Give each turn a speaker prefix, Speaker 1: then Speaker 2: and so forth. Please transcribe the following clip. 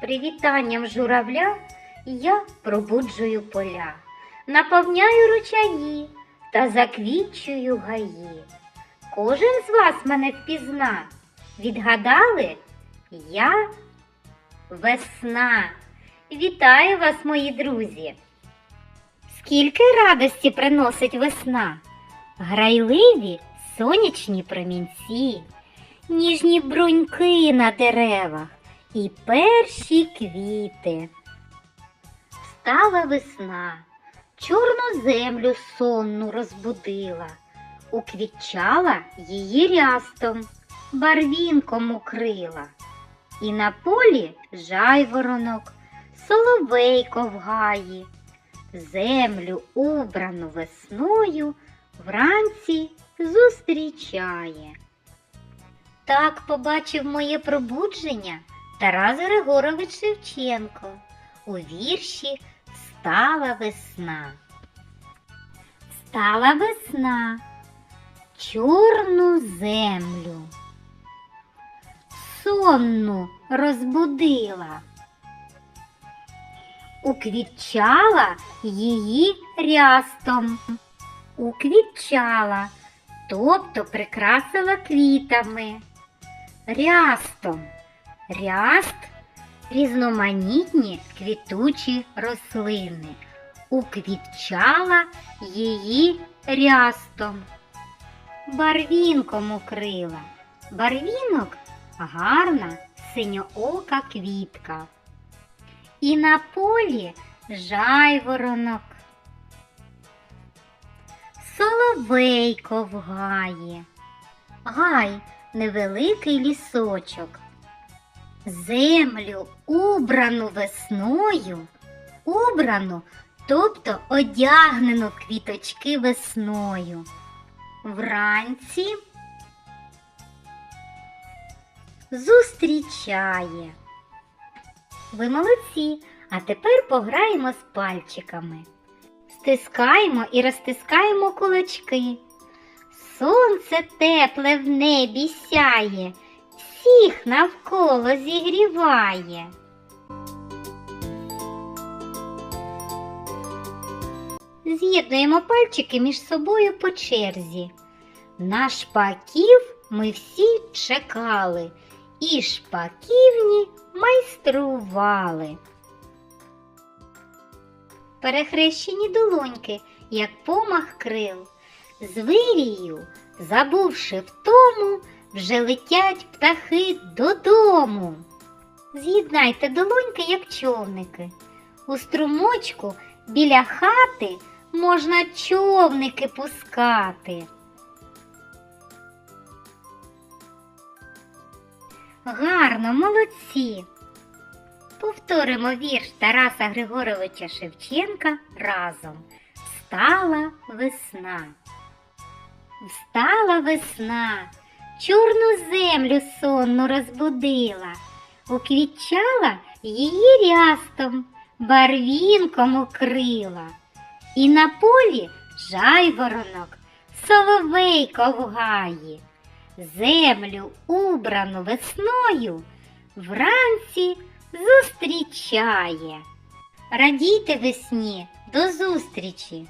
Speaker 1: Привітанням журавля я пробуджую поля, наповняю ручаї та заквітчую гаї. Кожен з вас мене впізна. Відгадали? Я весна. Вітаю вас, мої друзі! Скільки радості приносить весна, грайливі сонячні промінці, ніжні бруньки на деревах і перші квіти. Стала весна, чорну землю сонну розбудила, уквітчала її рястом, барвінком укрила. І на полі жайворонок, соловейко в гаї, землю убрану весною вранці зустрічає. Так побачив моє пробудження Тарас Григорович Шевченко. У вірші Стала весна. Стала весна, чорну землю, сонну розбудила, уквітчала її рястом, уквітчала, тобто прикрасила квітами, рястом. Ряст різноманітні квітучі рослини. Уквітчала її рястом. Барвінком укрила. Барвінок гарна синьоока квітка. І на полі жайворонок. Соловейко в гаї. Гай невеликий лісочок. Землю убрану весною, убрану, тобто одягнену квіточки весною. Вранці зустрічає. Ви молодці, а тепер пограємо з пальчиками. Стискаємо і розтискаємо кулачки. Сонце тепле в небі сяє всіх навколо зігріває. З'єднуємо пальчики між собою по черзі. На шпаків ми всі чекали і шпаківні майстрували. Перехрещені долоньки, як помах крил, з вирію, забувши втому, вже летять птахи додому. З'єднайте долоньки, як човники. У струмочку біля хати можна човники пускати. Гарно, молодці. Повторимо вірш Тараса Григоровича Шевченка разом. Встала весна. Встала весна, чорну землю сонну розбудила, уквітчала її рястом, барвінком укрила. І на полі жайворонок, соловейко в гаї, землю убрану весною вранці зустрічає. Радійте весні, до зустрічі!